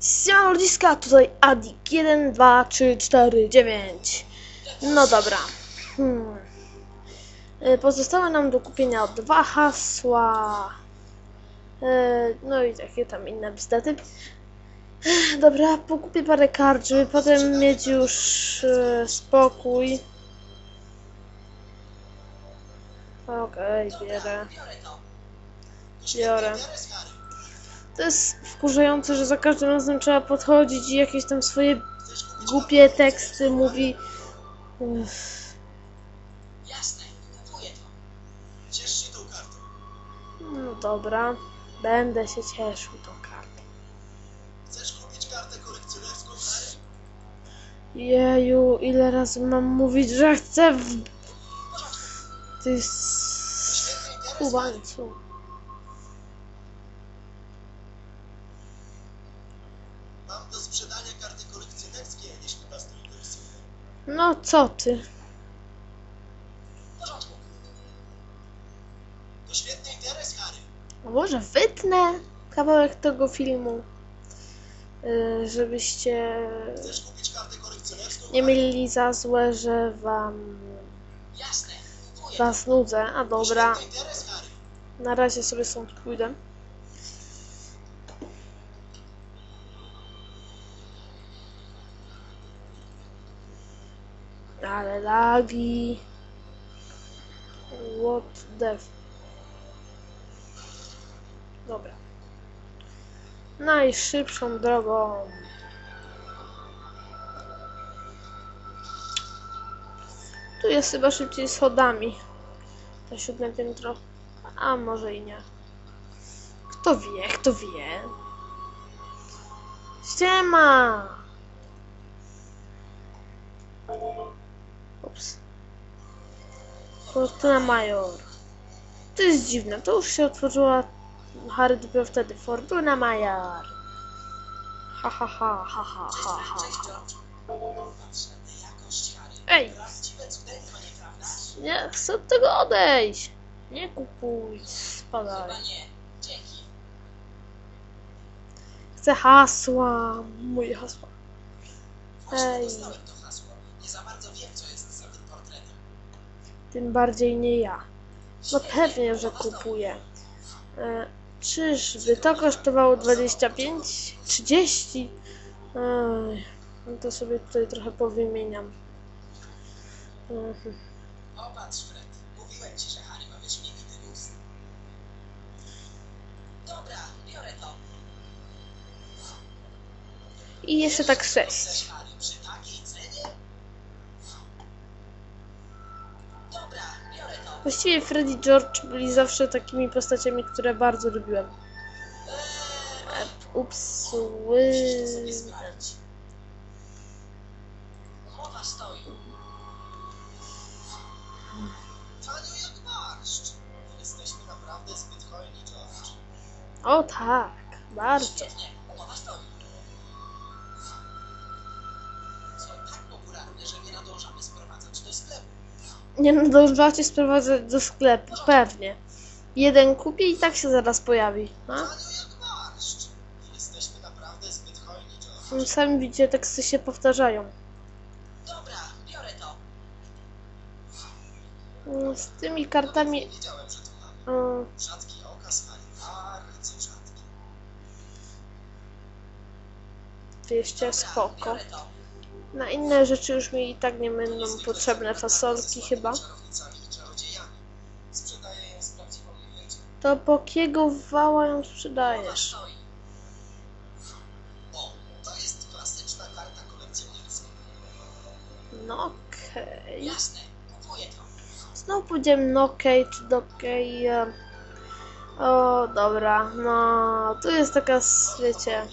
Siema ludziska, tutaj Adik. 1, 2, 3, 4, 9 No dobra. Hmm. Y, Pozostałe nam do kupienia dwa hasła. Y, No i takie tam inne bzdety. Dobra, pokupię parę kart, żeby potem mieć już y, spokój. Okej, bierę Biorę to jest wkurzające, że za każdym razem trzeba podchodzić i jakieś tam swoje głupie teksty mówi. Uff, Jasne, kupuję to. Ciesz się tą kartą. No dobra, będę się cieszył tą kartą. Chcesz kupić kartę kolekcjonerską Harry? Jeju, ile razy mam mówić, że chcę w... Ty skubańcu. Mam do sprzedania karty kolekcjonerskie, jeśli was to interesuje. No co ty? W porządku. To świetny interes, Harry. A może wytnę kawałek tego filmu, y, żebyście Chcesz kupić kartę kolekcjonerską? nie mieli za złe, że wam Jasne, kupuję was nudzę. A To dobra. świetny interes, Harry. Na razie sobie stąd pójdę. Lagi. What the... Dobra. Najszybszą drogą. Tu jest chyba szybciej schodami. To siódme piętro. A może i nie. Kto wie, kto wie. Siema! Fortuna Major. To jest dziwne, to już się otworzyła Harry dopiero wtedy. Fortuna Major. Ha ha ha ha ha ha ha. Ej, nie chcę od tego odejść. Nie kupuj, spadaj. Chcę hasła, moje hasła. Ej. Tym bardziej nie ja. No pewnie, że kupuję. E, czyżby to kosztowało 25? 30? Ej, no to sobie tutaj trochę powymieniam. Mhm. Popatrz, Fred. Mówiłem ci, że Harry ma wyśmienity gust. Dobra, biorę to. I jeszcze tak Wiesz, Właściwie Freddy i George byli zawsze takimi postaciami, które bardzo lubiłem. E, Ups, ły... O tak, bardzo. Nie nadążacie sprowadzać do sklepu, pewnie. Jeden kupię i tak się zaraz pojawi. Hojni, George. Sami widzicie, teksty się powtarzają. Dobra, biorę to. Mm, Z tymi kartami... Jeszcze Dobra, spoko. Na inne rzeczy już mi i tak nie będą potrzebne fasolki chyba. To po kiego wała ją sprzedajesz? No okej. To. Znowu pójdziemy no okej czy do okej. e. O, dobra, no tu jest taka, wiecie,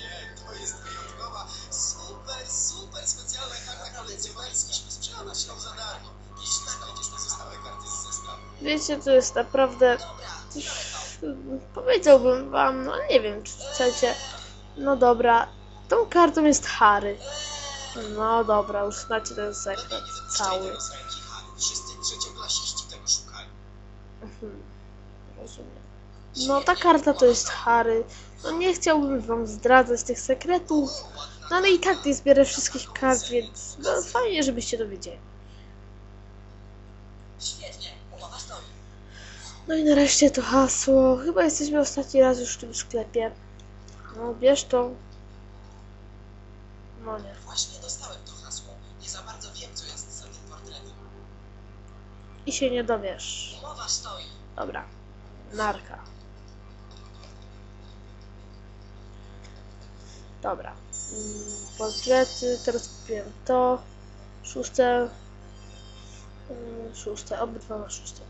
wiecie, to jest naprawdę, powiedziałbym wam, no nie wiem, czy chcecie. No dobra, tą kartą jest Harry. No dobra, już znacie ten sekret cały. Mhm, rozumiem. No ta karta to jest Harry. No nie chciałbym wam zdradzać tych sekretów, no ale i tak nie zbierę wszystkich kart, więc no, fajnie, żebyście to wiedzieli. Świetnie, umowa stoi. No i nareszcie to hasło. Chyba jesteśmy ostatni raz już w tym sklepie. No, bierz to. No nie. Właśnie dostałem to hasło. Nie za bardzo wiem, co jest za tym portretem. I się nie dowiesz. Umowa stoi. Dobra. Narka. Dobra. Mm, Portrety, teraz kupiłem to. Szóste. Mm, Szóste, obydwa na szóste.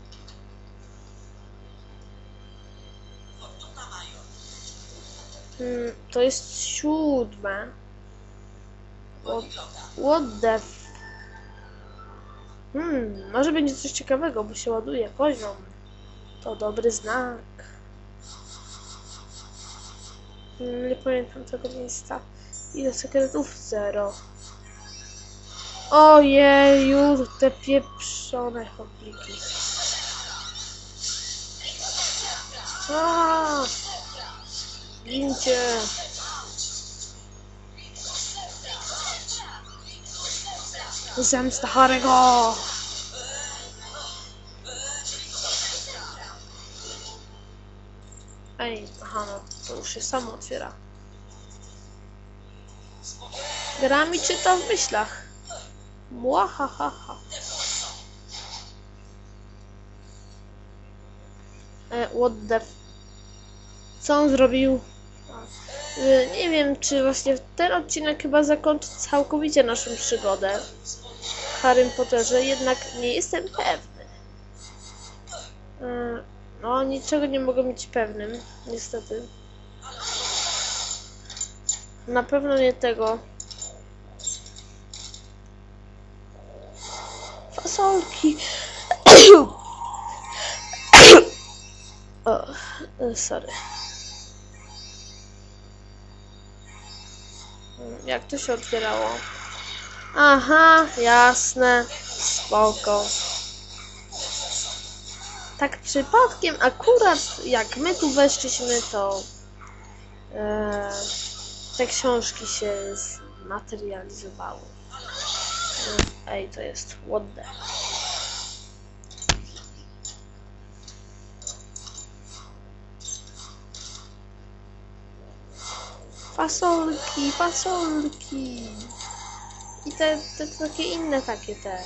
Mm, To jest siódme. Poliglota. What the f... Hmm, może będzie coś ciekawego, bo się ładuje poziom. To dobry znak. Hmm, nie pamiętam tego miejsca. Ile sekretów? Zero. Ojeju, te pieprzone chopliki. A, Gincie. Zemsta Harego! Ej, aha, no to już się samo otwiera. Gra mi czyta w myślach. Młahahaha. E, what the... Co on zrobił? E, Nie wiem, czy właśnie ten odcinek chyba zakończy całkowicie naszą przygodę w Harrym Potterze, jednak nie jestem pewny. E, No, niczego nie mogę być pewnym, niestety. Na pewno nie tego. Fasolki. o, e, sorry. Jak to się otwierało? Aha, jasne, spoko. Tak przypadkiem, akurat jak my tu weszliśmy, to e, te książki się zmaterializowały. Ej, to jest what the... Fasolki, fasolki. I te, te takie inne takie te.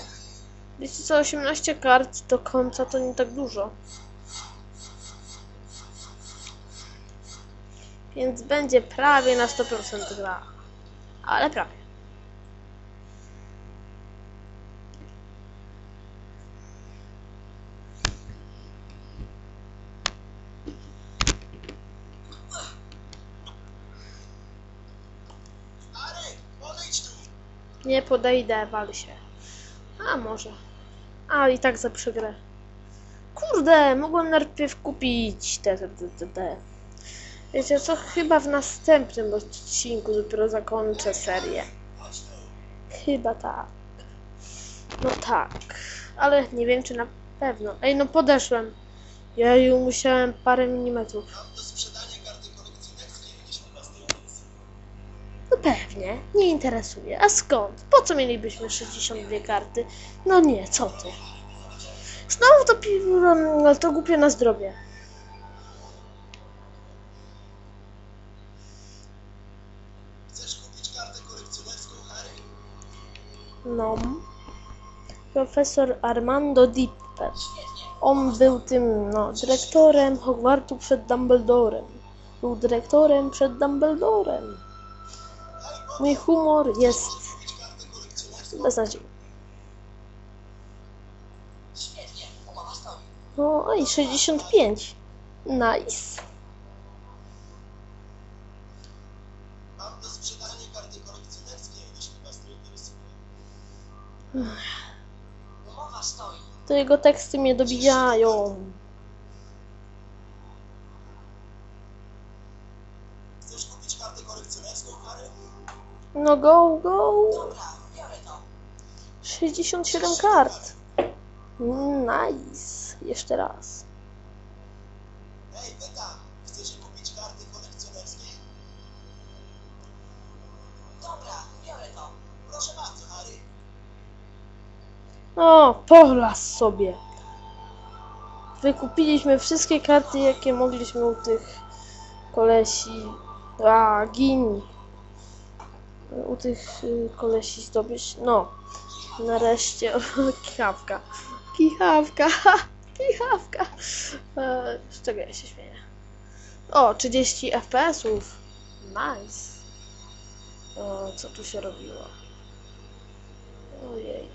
Wiecie co, 18 kart do końca to nie tak dużo. Więc będzie prawie na 100% gra. Ale prawie. Nie podejdę, wal się. A może. A i tak za. Kurde, mogłem najpierw kupić te, te, te, te, te. Wiecie co, chyba w następnym odcinku dopiero zakończę serię. Chyba tak. No tak. Ale nie wiem czy na pewno. Ej, no podeszłem. Jeju, musiałem parę milimetrów. Pewnie, nie interesuje. A skąd? Po co mielibyśmy 62 karty? No nie, co ty? Znowu to piwo, no to głupie na zdrowie. Chcesz kupić kartę kolekcjonerską, Harry? No. Profesor Armando Dipper. On był tym, no, dyrektorem Hogwartu przed Dumbledorem. Był dyrektorem przed Dumbledorem. Mój humor jest beznadziejny. No i 65. Nice. Mam do sprzedania karty to. Umowa stoi. To jego teksty mnie dobijają. Chcesz kupić kartę kolekcjonerską, Harry? No go, go! 67 kart. Nice. Jeszcze raz. Ej, Beta, chcesz kupić karty kolekcjonerskie? Dobra, biorę to. Proszę bardzo, Harry. O, polas sobie. Wykupiliśmy wszystkie karty, jakie mogliśmy u tych kolesi. A, gini. U tych y, kolesi zdobyć. No, nareszcie. Kichawka. Kichawka. Kichawka. E, Z czego ja się śmieję? O, 30 FPS-ów. Nice. O, co tu się robiło? Ojej.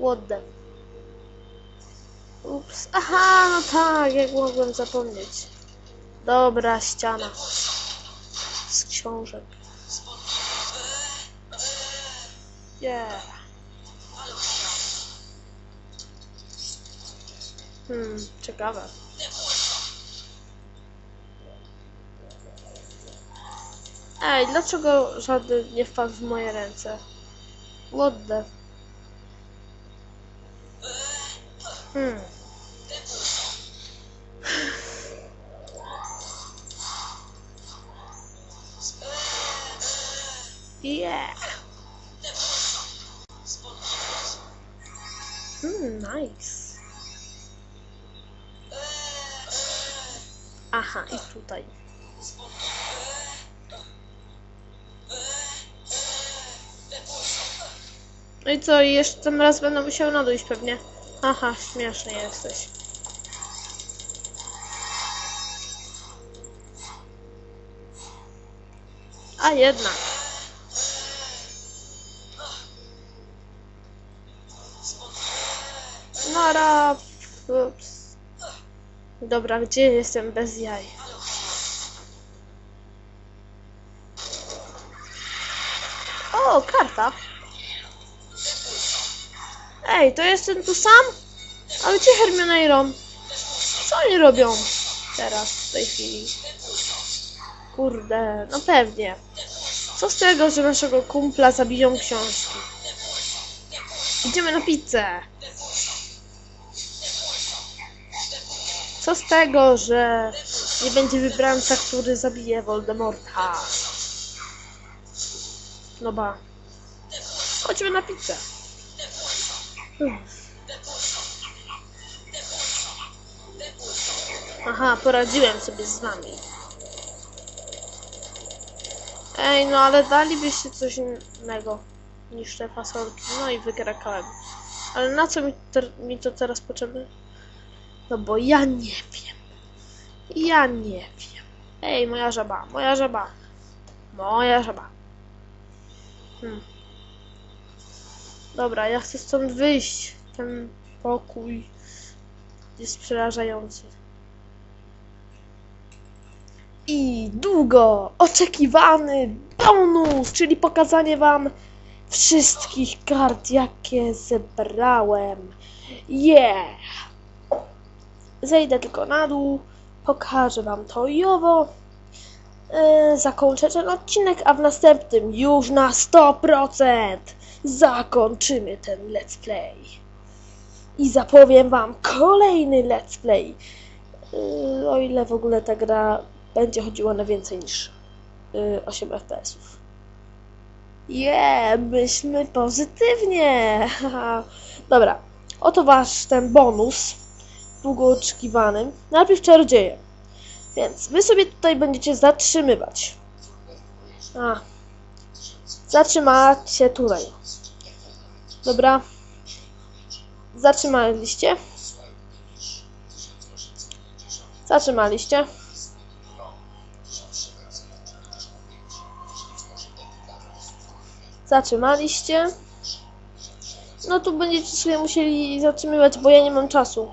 What the... Ups. Aha, no tak, jak mogłem zapomnieć. Dobra, ściana. Z książek. Yeah. Hmm, ciekawe. Ej, dlaczego żaden nie wpadł w moje ręce? What. Hmm. Yeah. Hmm, nice. Aha, i tutaj. No i co, jeszcze tym raz będę musiał nadejść pewnie. Aha, śmieszny jesteś. A jednak. Ups. Dobra, gdzie jestem bez jaj? O, karta. Ej, to jestem tu sam? Ale gdzie Hermiona i Ron? Co oni robią teraz, w tej chwili? Kurde, no pewnie. Co z tego, że naszego kumpla zabiją książki? Idziemy na pizzę. Co z tego, że nie będzie wybrańca, który zabije Voldemorta? No ba. Chodźmy na pizzę. Aha, poradziłem sobie z wami. Ej, no ale dalibyście coś innego niż te fasolki. No i wykrakałem. Ale na co mi, mi to teraz potrzebne? No bo ja nie wiem. Ja nie wiem. Ej, moja żaba, moja żaba. Moja żaba. Hmm. Dobra, ja chcę stąd wyjść. Ten pokój jest przerażający. I długo oczekiwany bonus, czyli pokazanie wam wszystkich kart, jakie zebrałem. Yeah! Zejdę tylko na dół, pokażę wam to i owo. Yy, zakończę ten odcinek, a w następnym już na 100% zakończymy ten let's play. I zapowiem wam kolejny let's play. Yy, o ile w ogóle ta gra będzie chodziła na więcej niż yy, 8 FPS-ów. Yeah, pozytywnie. Dobra, oto wasz ten bonus długo oczekiwany. Najpierw czarodzieje. Więc wy sobie tutaj będziecie zatrzymywać. A. Zatrzymacie tutaj. Dobra. Zatrzymaliście. Zatrzymaliście. Zatrzymaliście. No tu będziecie sobie musieli zatrzymywać, bo ja nie mam czasu.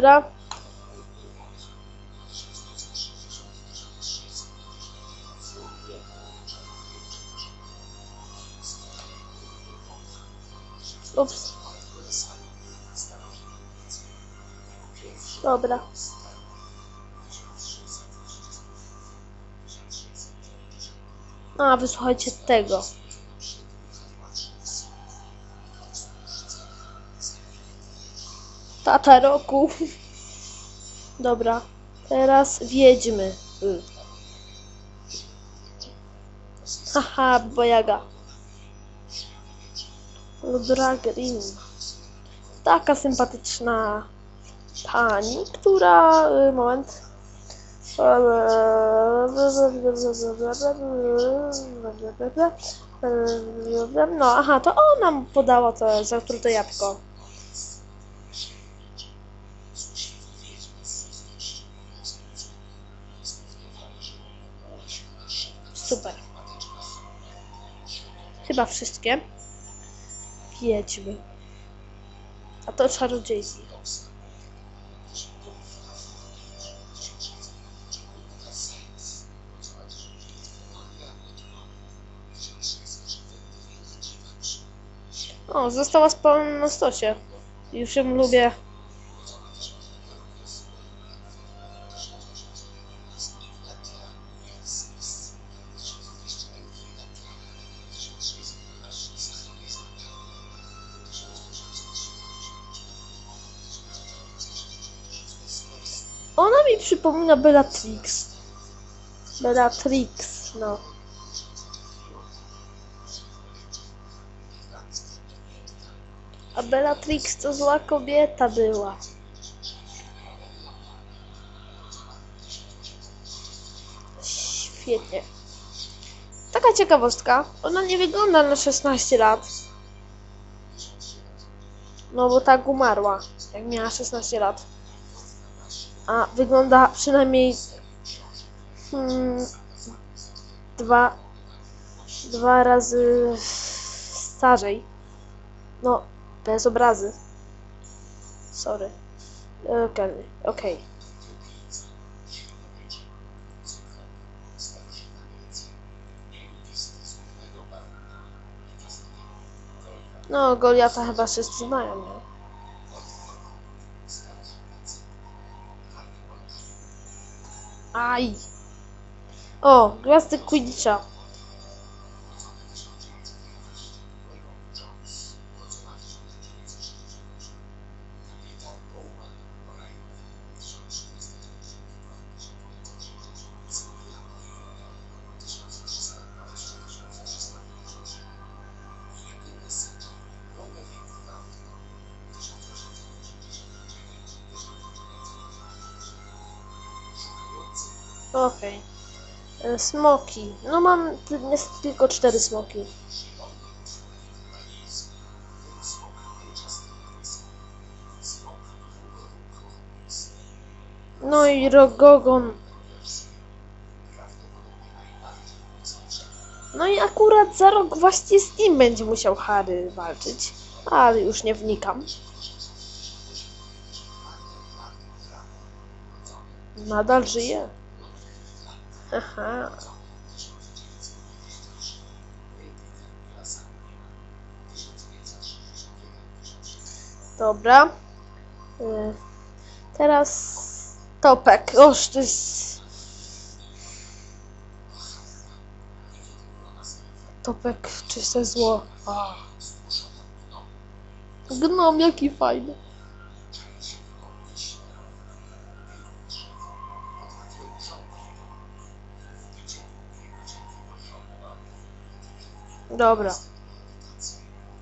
Dobra. Ups. Dobra. A, wysłuchajcie tego. Tata roku. Dobra, teraz wiedźmy. Haha, bojaga. Ludra Grimm. Taka sympatyczna pani, która... y, Moment. No, aha, to ona podała to zatrute jabłko. Chyba wszystkie. Wiedźmy. A to czarodziejki. O, została spalona na stosie. Już ją lubię. Przypomina Bellatrix. Bellatrix, no. A Bellatrix to zła kobieta była. Świetnie. Taka ciekawostka. Ona nie wygląda na 16 lat. No bo tak umarła, jak miała 16 lat. A wygląda przynajmniej hmm, dwa, dwa razy starzej. No, bez obrazy. Sorry. Okej, okej. No, Goliata chyba wszyscy znają, nie? Ai. Oh, grazie 15. Smoki. No mam jest tylko cztery smoki. No i Rogogon. No i akurat za rok właśnie z nim będzie musiał Harry walczyć. Ale już nie wnikam. Nadal żyje. Aha. Dobra. Y, Teraz topek. Oż to jest... Topek, czyste zło. Gnom, jaki fajny. Dobra.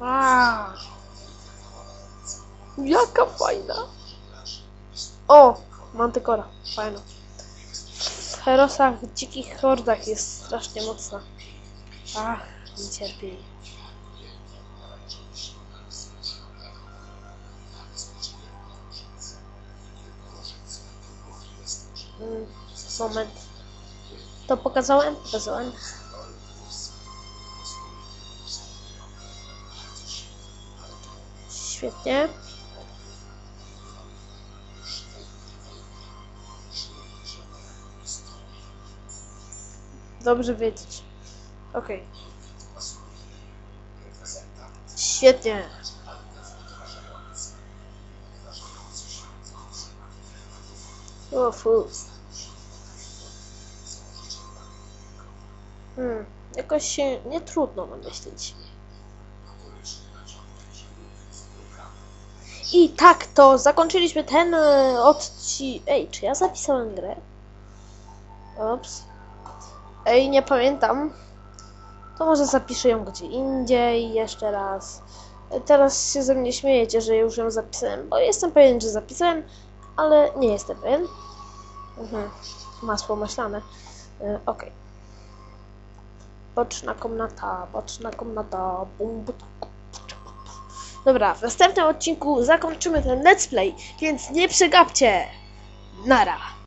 A. Jaka fajna. O, mantykora. Fajna. W herosach, dzikich hordach jest strasznie mocna. Ach, nie cierpię. Mm, Moment. To pokazałem? Pokazałem. Świetnie. Dobrze wiedzieć. Okej. Świetnie. O, fu. Hmm, jakoś się nie trudno namyślić. I tak to zakończyliśmy ten odcinek. Ej, czy ja zapisałem grę? Ops. Ej, nie pamiętam. To może zapiszę ją gdzie indziej, jeszcze raz. Teraz się ze mnie śmiejecie, że już ją zapisałem, bo jestem pewien, że zapisałem, ale nie jestem pewien. Mhm. Masło maślane. E, Okej. Boczna komnata, boczna komnata. Bum, bu, Dobra, w następnym odcinku zakończymy ten let's play, więc nie przegapcie. Nara.